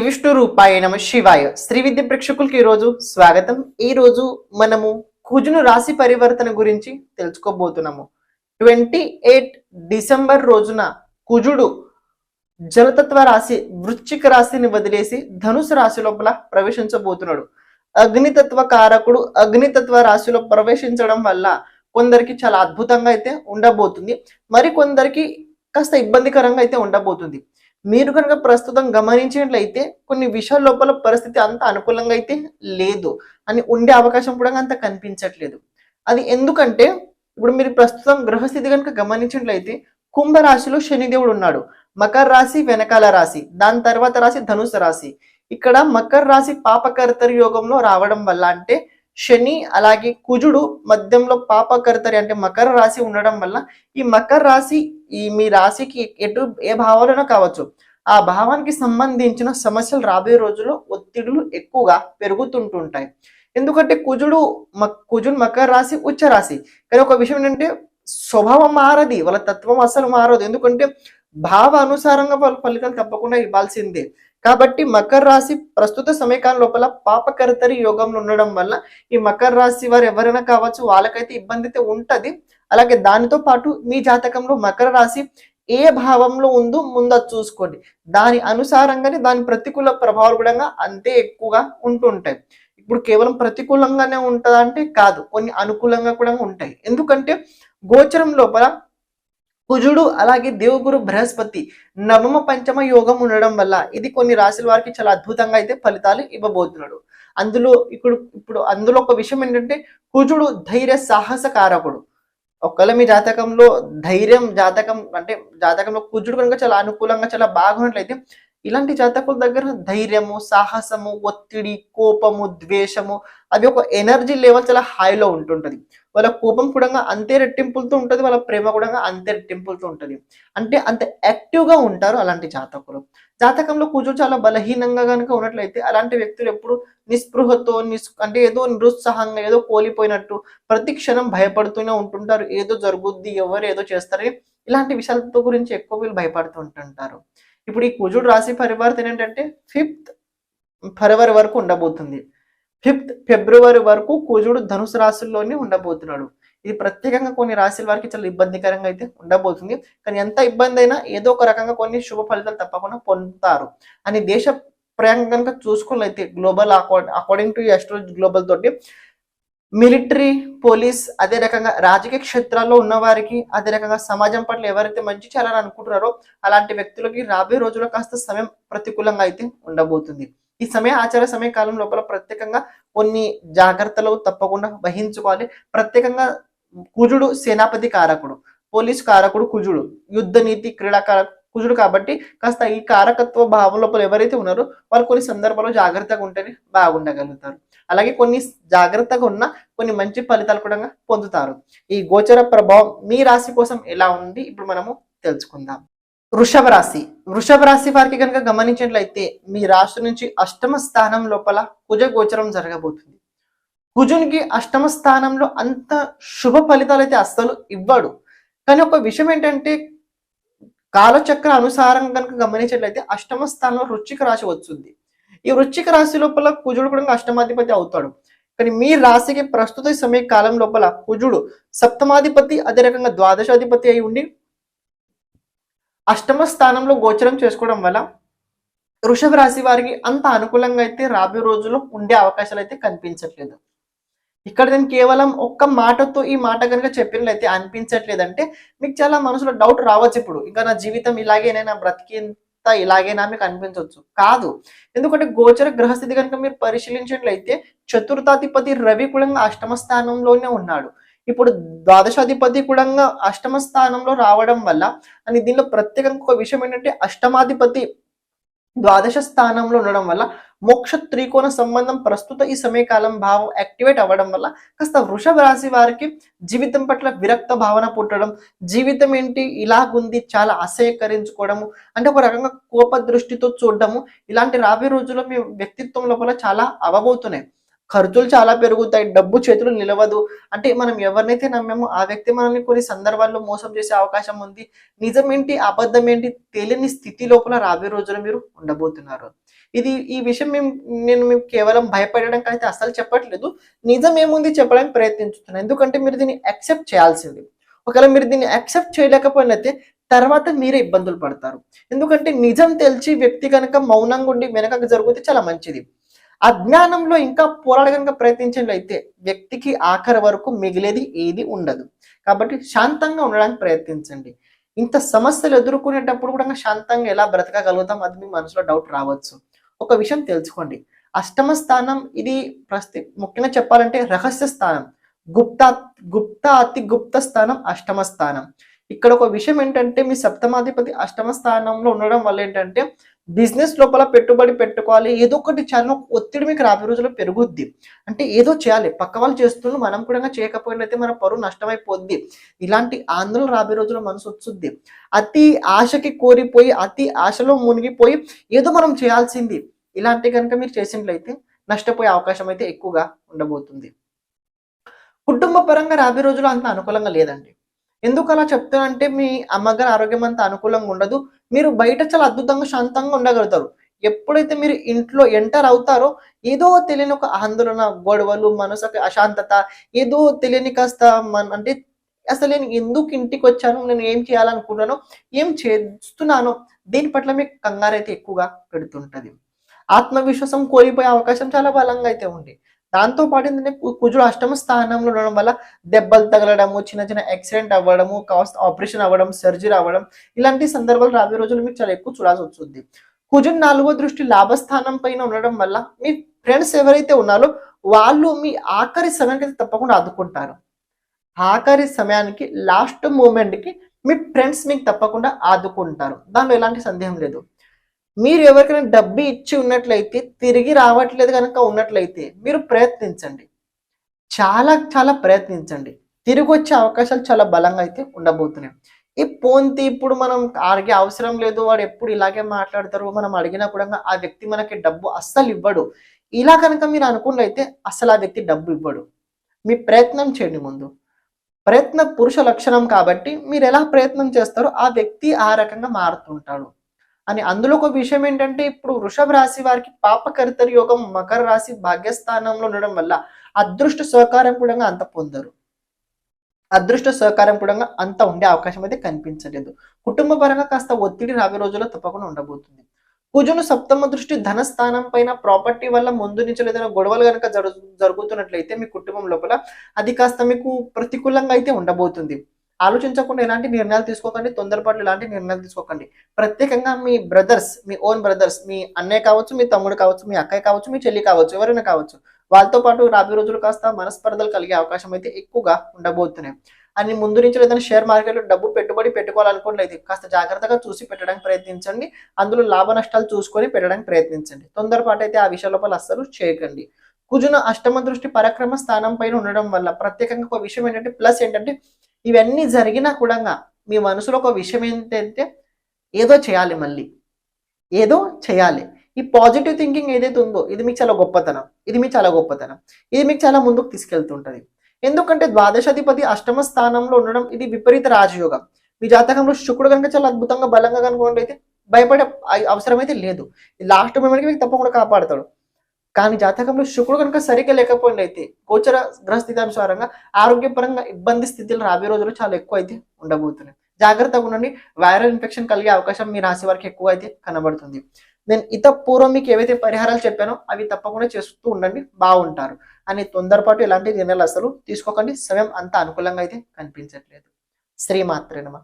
విష్ణు రూపాయ నమ శివాయ. శ్రీ విద్య ప్రేక్షకులకి ఈరోజు రోజు స్వాగతం. ఈ రోజు మనము కుజును రాశి పరివర్తన గురించి తెలుసుకోబోతున్నాము. ట్వంటీ ఎయిట్ డిసెంబర్ రోజున కుజుడు జలతత్వ రాశి వృశ్చిక రాశిని వదిలేసి ధనుసు రాశి లోపల ప్రవేశించబోతున్నాడు. అగ్నితత్వ కారకుడు అగ్నితత్వ రాశిలో ప్రవేశించడం వల్ల కొందరికి చాలా అద్భుతంగా అయితే ఉండబోతుంది. మరి కొందరికి కాస్త ఇబ్బందికరంగా అయితే ఉండబోతుంది. మీరు కనుక ప్రస్తుతం గమనించినట్లయితే కొన్ని విషయాల లోపల పరిస్థితి అంత అనుకూలంగా అయితే లేదు అని ఉండే అవకాశం కూడా అంత కనిపించట్లేదు. అది ఎందుకంటే ఇప్పుడు మీరు ప్రస్తుతం గ్రహస్థితి కనుక గమనించినట్లయితే కుంభరాశిలో శనిదేవుడు ఉన్నాడు. మకర రాశి వెనకాల రాశి దాని తర్వాత రాశి ధనుసు రాశి. ఇక్కడ మకర రాశి పాపకర్తరి యోగంలో రావడం వల్ల అంటే శని అలాగే కుజుడు మధ్యంలో పాపకర్తరి అంటే మకర రాశి ఉండడం వల్ల ఈ మకర రాశి ఈ మీ రాశికి ఎటు ఏ భావాలైనా కావచ్చు. ఆ భావానికి సంబంధించిన సమస్యలు రాబోయే రోజుల్లో ఒత్తిడులు ఎక్కువగా పెరుగుతుంటుంటాయి. ఎందుకంటే కుజుడు మ కుజుడు మకర రాశి ఉచ్చ రాశి. కానీ ఒక విషయం ఏంటంటే స్వభావం మారది వాళ్ళ తత్వం అసలు మారదు. ఎందుకంటే భావ అనుసారంగా వాళ్ళ ఫలితాలు తప్పకుండా ఇవ్వాల్సిందే. కాబట్టి మకర రాశి ప్రస్తుత సమయకాలం లోపల పాపకర్తరి యోగంలో ఉండడం వల్ల ఈ మకర రాశి వారు ఎవరైనా కావచ్చు వాళ్ళకైతే ఇబ్బంది అయితే ఉంటుంది. అలాగే దానితో పాటు మీ జాతకంలో మకర రాశి ఏ భావంలో ఉందో ముందు చూసుకోండి. దాని అనుసారంగానే దాని ప్రతికూల ప్రభావాలు కూడా అంతే ఎక్కువగా ఉంటుంటాయి. ఇప్పుడు కేవలం ప్రతికూలంగానే ఉంటుందంటే కాదు కొన్ని అనుకూలంగా కూడా ఉంటాయి. ఎందుకంటే గోచరం లోపల కుజుడు అలాగే దేవుగురు బృహస్పతి నవమ పంచమ యోగం ఉండడం వల్ల ఇది కొన్ని రాశుల వారికి చాలా అద్భుతంగా అయితే ఫలితాలు ఇవ్వబోతున్నాడు. అందులో ఇప్పుడు ఇప్పుడు అందులో ఒక విషయం ఏంటంటే కుజుడు ధైర్య సాహస కారకుడు ఒకవేళ మీ జాతకంలో ధైర్యం జాతకం అంటే జాతకంలో కుజుడు కనుక చాలా అనుకూలంగా చాలా బాగున్నట్లయితే ఇలాంటి జాతకుల దగ్గర ధైర్యము సాహసము ఒత్తిడి కోపము ద్వేషము అవి ఒక ఎనర్జీ లెవెల్ చాలా హైలో ఉంటుంటది. వాళ్ళ కోపం కూడా అంతే రెట్టింపులతో ఉంటుంది వాళ్ళ ప్రేమ కూడా అంతే రెట్టింపులతో ఉంటుంది. అంటే అంత యాక్టివ్గా ఉంటారు అలాంటి జాతకులు. జాతకంలో కూర్చో చాలా బలహీనంగా కనుక ఉన్నట్లయితే అలాంటి వ్యక్తులు ఎప్పుడు నిస్పృహతో నిస్ అంటే ఏదో నిరుత్సాహంగా ఏదో కోలిపోయినట్టు ప్రతి క్షణం భయపడుతూనే ఉంటుంటారు. ఏదో జరుగుద్ది ఎవరు ఏదో చేస్తారని ఇలాంటి విషయాలతో గురించి ఎక్కువ వీళ్ళు భయపడుతూ ఉంటుంటారు. ఇప్పుడు ఈ కుజుడు రాశి పరివర్తన ఏంటంటే ఫిఫ్త్ ఫిబ్రవరి వరకు ఉండబోతుంది. ఫిఫ్త్ ఫిబ్రవరి వరకు కుజుడు ధనుసు రాశుల్లోనే ఉండబోతున్నాడు. ఇది ప్రత్యేకంగా కొన్ని రాశుల వారికి చాలా ఇబ్బందికరంగా అయితే ఉండబోతుంది. కానీ ఎంత ఇబ్బంది అయినా ఏదో ఒక రకంగా కొన్ని శుభ ఫలితాలు తప్పకుండా పొందుతారు. అని దేశ ప్రయాంగం కనుక చూసుకున్నట్లయితే global according to astrology global తోటి మిలిటరీ పోలీస్ అదే రకంగా రాజకీయ క్షేత్రాల్లో ఉన్న వారికి అదే రకంగా సమాజం పట్ల ఎవరైతే మంచి చేయాలని అనుకుంటున్నారో అలాంటి వ్యక్తులకి రాబోయే రోజుల్లో కాస్త సమయం ప్రతికూలంగా అయితే ఉండబోతుంది. ఈ సమయ ఆచార సమయ కాలం లోపల ప్రత్యేకంగా కొన్ని జాగ్రత్తలు తప్పకుండా వహించుకోవాలి. ప్రత్యేకంగా కుజుడు సేనాపతి కారకుడు పోలీస్ కారకుడు కుజుడు యుద్ధ నీతి క్రీడాకార కుజుడు కాబట్టి కాస్త ఈ కారకత్వ భావం లోపల ఎవరైతే ఉన్నారో వాళ్ళు కొన్ని సందర్భాల్లో జాగ్రత్తగా ఉంటేనే బాగుండగలుగుతారు. అలాగే కొన్ని జాగ్రత్తగా ఉన్న కొన్ని మంచి ఫలితాలు కూడా పొందుతారు. ఈ గోచర ప్రభావం మీ రాశి కోసం ఎలా ఉంది? ఇప్పుడు మనము తెలుసుకుందాం. వృషభ రాశి. వృషభ రాశి వారికి కనుక గమనించినట్లయితే మీ రాశి నుంచి అష్టమ స్థానం లోపల కుజ గోచరం జరగబోతుంది. కుజునికి అష్టమ స్థానంలో అంత శుభ ఫలితాలు అయితే అస్సలు ఇవ్వడు. కానీ ఒక విషయం ఏంటంటే కాలచక్ర అనుసారం కనుక గమనించినట్లయితే అష్టమ స్థానంలో రుచిక రాశి వస్తుంది. ఈ వృచ్చిక రాశి లోపల కుజుడు కూడా అష్టమాధిపతి అవుతాడు. కానీ మీ రాశికి ప్రస్తుత సమయ కాలం లోపల కుజుడు సప్తమాధిపతి అదే రకంగా ద్వాదశాధిపతి అయి ఉండి అష్టమ స్థానంలో గోచరం చేసుకోవడం వల్ల వృషభ రాశి వారికి అంత అనుకూలంగా అయితే రాబోయే రోజుల్లో ఉండే అవకాశాలు అయితే కనిపించట్లేదు. ఇక్కడ నేను కేవలం ఒక్క మాటతో ఈ మాట కనుక చెప్పినట్లయితే అనిపించట్లేదంటే మీకు చాలా మనసులో డౌట్ రావచ్చు ఇప్పుడు. ఇంకా నా జీవితం ఇలాగేనా నా బ్రతికింత ఇలాగేనా మీకు అనిపించవచ్చు. కాదు. ఎందుకంటే గోచర గ్రహస్థితి కనుక మీరు పరిశీలించినట్లయితే చతుర్థాధిపతి రవి కూడా అష్టమ స్థానంలోనే ఉన్నాడు. ఇప్పుడు ద్వాదశాధిపతి కూడా అష్టమ స్థానంలో రావడం వల్ల అని దీనిలో ప్రత్యేకంగా ఒక విషయం ఏంటంటే అష్టమాధిపతి ద్వాదశ స్థానంలో ఉండడం వల్ల మోక్ష త్రికోణ సంబంధం ప్రస్తుత ఈ సమయకాలం భావం యాక్టివేట్ అవ్వడం వల్ల కాస్త వృషభ రాశి వారికి జీవితం పట్ల విరక్త భావన పుట్టడం జీవితం ఏంటి ఇలాగుంది చాలా అసహ్యకరించుకోవడము అంటే ఒక రకంగా కోప దృష్టితో చూడడము ఇలాంటి రాబోయే రోజుల్లో మీ వ్యక్తిత్వం లోపల చాలా అవబోతున్నాయి. ఖర్చులు చాలా పెరుగుతాయి డబ్బు చేతులు నిలవదు. అంటే మనం ఎవరినైతే నమ్మామో ఆ వ్యక్తి మనల్ని కొన్ని సందర్భాల్లో మోసం చేసే అవకాశం ఉంది. నిజమేంటి అబద్ధం ఏంటి తెలియని స్థితి లోపల రాబోయే రోజులు మీరు ఉండబోతున్నారు. ఇది ఈ విషయం మేము నేను మేము కేవలం భయపడడానికి అయితే అస్సలు చెప్పట్లేదు. నిజం ఏముంది చెప్పడానికి ప్రయత్నించుతున్నాను ఎందుకంటే మీరు దీన్ని యాక్సెప్ట్ చేయాల్సింది. ఒకవేళ మీరు దీన్ని యాక్సెప్ట్ చేయలేకపోయినైతే తర్వాత మీరే ఇబ్బందులు పడతారు. ఎందుకంటే నిజం తెలిసి వ్యక్తి కనుక మౌనంగా ఉండి వెనకకు జరిగితే చాలా మంచిది. అజ్ఞానంలో ఇంకా పోరాడ ప్రయత్నించినట్లయితే వ్యక్తికి ఆఖరి వరకు మిగిలేది ఏది ఉండదు. కాబట్టి శాంతంగా ఉండడానికి ప్రయత్నించండి. ఇంత సమస్యలు ఎదుర్కొనేటప్పుడు కూడా శాంతంగా ఎలా బ్రతకగలుగుతాం అది మీ మనసులో డౌట్ రావచ్చు. ఒక విషయం తెలుసుకోండి. అష్టమ స్థానం ఇది ప్రస్తుత ముఖ్యంగా చెప్పాలంటే రహస్య స్థానం. గుప్త గుప్త అతి గుప్త స్థానం అష్టమ స్థానం. ఇక్కడ ఒక విషయం ఏంటంటే మీ సప్తమాధిపతి అష్టమ స్థానంలో ఉండడం వల్ల ఏంటంటే బిజినెస్ లోపల పెట్టుబడి పెట్టుకోవాలి. ఏదో ఒకటి చాలా ఒత్తిడి మీకు రాబోయే రోజుల్లో పెరుగుద్ది. అంటే ఏదో చేయాలి. పక్క వాళ్ళు చేస్తున్నారు మనం కూడా చేయకపోయినైతే మన పరువు నష్టమైపోద్ది. ఇలాంటి ఆందోళన రాబోయే రోజుల్లో మనసు వచ్చుద్ది అతి ఆశకి కోరిపోయి అతి ఆశలో మునిగిపోయి ఏదో మనం చేయాల్సింది. ఇలాంటి కనుక మీరు చేసినట్లయితే నష్టపోయే అవకాశం అయితే ఎక్కువగా ఉండబోతుంది. కుటుంబ పరంగా రాబోయే రోజులు అంత అనుకూలంగా లేదండి. ఎందుకు అలా చెప్తానంటే మీ అమ్మగారి ఆరోగ్యం అంత అనుకూలంగా ఉండదు. మీరు బయట చాలా అద్భుతంగా శాంతంగా ఉండగలుగుతారు. ఎప్పుడైతే మీరు ఇంట్లో ఎంటర్ అవుతారో ఏదో తెలియని ఒక ఆందోళన గొడవలు మనసుకి అశాంతత ఏదో తెలియని కాస్త మన అంటే అసలు నేను ఎందుకు ఇంటికి వచ్చాను నేను ఏం చేయాలనుకుంటున్నాను ఏం చేస్తున్నానో దీని పట్ల మీకు కంగారు అయితే ఎక్కువగా పెడుతుంటది. ఆత్మవిశ్వాసం కోల్పోయే అవకాశం చాలా బలంగా అయితే ఉంది. దాంతో పాటు ఏంటంటే కుజుడు అష్టమ స్థానంలో ఉండడం వల్ల దెబ్బలు తగలడము చిన్న చిన్న యాక్సిడెంట్ అవ్వడము కాస్త ఆపరేషన్ అవ్వడం సర్జరీ అవ్వడం ఇలాంటి సందర్భాలు రాబోయే రోజులు మీకు చాలా ఎక్కువ చూడాల్సి వస్తుంది. కుజుడు నాలుగో దృష్టి లాభస్థానం పైన ఉండడం వల్ల మీ ఫ్రెండ్స్ ఎవరైతే ఉన్నారో వాళ్ళు మీ ఆఖరి సమయానికి అయితే తప్పకుండా ఆదుకుంటారు. ఆఖరి సమయానికి లాస్ట్ మూమెంట్కి మీ ఫ్రెండ్స్ మీకు తప్పకుండా ఆదుకుంటారు. దానిలో ఎలాంటి సందేహం లేదు. మీరు ఎవరికైనా డబ్బు ఇచ్చి ఉన్నట్లయితే తిరిగి రావట్లేదు కనుక ఉన్నట్లయితే మీరు ప్రయత్నించండి. చాలా చాలా ప్రయత్నించండి. తిరిగి వచ్చే అవకాశాలు చాలా బలంగా అయితే ఉండబోతున్నాయి. ఈ పోంతి ఇప్పుడు మనం అడిగే అవసరం లేదు. వాడు ఎప్పుడు ఇలాగే మాట్లాడతారు మనం అడిగినా కూడా ఆ వ్యక్తి మనకి డబ్బు అస్సలు ఇవ్వడు. ఇలా కనుక మీరు అనుకున్నైతే అస్సలు ఆ వ్యక్తి డబ్బు ఇవ్వడు. మీ ప్రయత్నం చేయండి ముందు. ప్రయత్న పురుష లక్షణం కాబట్టి మీరు ఎలా ప్రయత్నం చేస్తారో ఆ వ్యక్తి ఆ రకంగా మారుతుంటాడు అని అందులో ఒక విషయం ఏంటంటే ఇప్పుడు వృషభ రాశి వారికి పాపకర్తరి యోగం మకర రాశి భాగ్యస్థానంలో ఉండడం వల్ల అదృష్ట సహకారం కూడా అంత పొందరు. అదృష్ట సహకారం కూడా అంత ఉండే అవకాశం అయితే కనిపించలేదు. కుటుంబ పరంగా కాస్త ఒత్తిడి రాబోయే రోజుల్లో తప్పకుండా ఉండబోతుంది. కుజును సప్తమ దృష్టి ధనస్థానం పైన ప్రాపర్టీ వల్ల ముందు నుంచి ఏదైనా గొడవలు కనుక జరుగు జరుగుతున్నట్లయితే మీ కుటుంబం లోపల అది కాస్త మీకు ప్రతికూలంగా అయితే ఉండబోతుంది. ఆలోచించకుండా ఎలాంటి నిర్ణయాలు తీసుకోకండి తొందరపాటు ఎలాంటి నిర్ణయాలు తీసుకోకండి. ప్రత్యేకంగా మీ బ్రదర్స్ మీ ఓన్ బ్రదర్స్ మీ అన్నయ్య కావచ్చు మీ తమ్ముడు కావచ్చు మీ అక్కయ్య కావచ్చు మీ చెల్లి కావచ్చు ఎవరైనా కావచ్చు వాళ్ళతో పాటు రాబోయే రోజులు కాస్త మనస్పర్ధలు కలిగే అవకాశం అయితే ఎక్కువగా ఉండబోతున్నాయి. అని ముందు నుంచి ఏదైనా షేర్ మార్కెట్లో డబ్బు పెట్టుబడి పెట్టుకోవాలనుకున్నట్లయితే కాస్త జాగ్రత్తగా చూసి పెట్టడానికి ప్రయత్నించండి. అందులో లాభ నష్టాలు చూసుకొని పెట్టడానికి ప్రయత్నించండి. తొందరపాటు అయితే ఆ విషయాల లోపల అస్సలు చేయకండి. కుజున అష్టమ దృష్టి పరక్రమ స్థానం పైన ఉండడం వల్ల ప్రత్యేకంగా ఒక విషయం ఏంటంటే ప్లస్ ఏంటంటే ఇవన్నీ జరిగినా కూడా మీ మనసులో ఒక విషయం ఏంటంటే ఏదో చేయాలి మళ్ళీ. ఏదో చేయాలి. ఈ పాజిటివ్ థింకింగ్ ఏదైతే ఉందో ఇది మీకు చాలా గొప్పతనం. ఇది మీకు చాలా గొప్పతనం. ఇది మీకు చాలా ముందుకు తీసుకెళ్తుంటది. ఎందుకంటే ద్వాదశాధిపతి అష్టమ స్థానంలో ఉండడం ఇది విపరీత రాజయోగం. మీ జాతకంలో శుక్రుడు కనుక చాలా అద్భుతంగా బలంగా కనుకున్నట్లయితే భయపడే అవసరం అయితే లేదు. లాస్ట్ మూమెంట్కి మీకు తప్పకుండా కాపాడతాడు. కానీ జాతకంలో శుక్రుడు కనుక సరిగ్గా అయితే గోచర గ్రహస్థితి ఆరోగ్యపరంగా ఇబ్బంది స్థితిలో రాబోయే రోజులు చాలా ఎక్కువ అయితే ఉండబోతున్నాయి. జాగ్రత్తగా ఉండండి. వైరల్ ఇన్ఫెక్షన్ కలిగే అవకాశం మీ రాశి వారికి ఎక్కువ అయితే కనబడుతుంది. నేను ఇత పూర్వం మీకు ఏవైతే పరిహారాలు చెప్పానో అవి తప్పకుండా చేస్తూ ఉండండి. బాగుంటారు. అని తొందరపాటు ఎలాంటి నిర్ణయాలు అసలు తీసుకోకండి. సమయం అంత అనుకూలంగా అయితే కనిపించట్లేదు. శ్రీమాత్రేనమా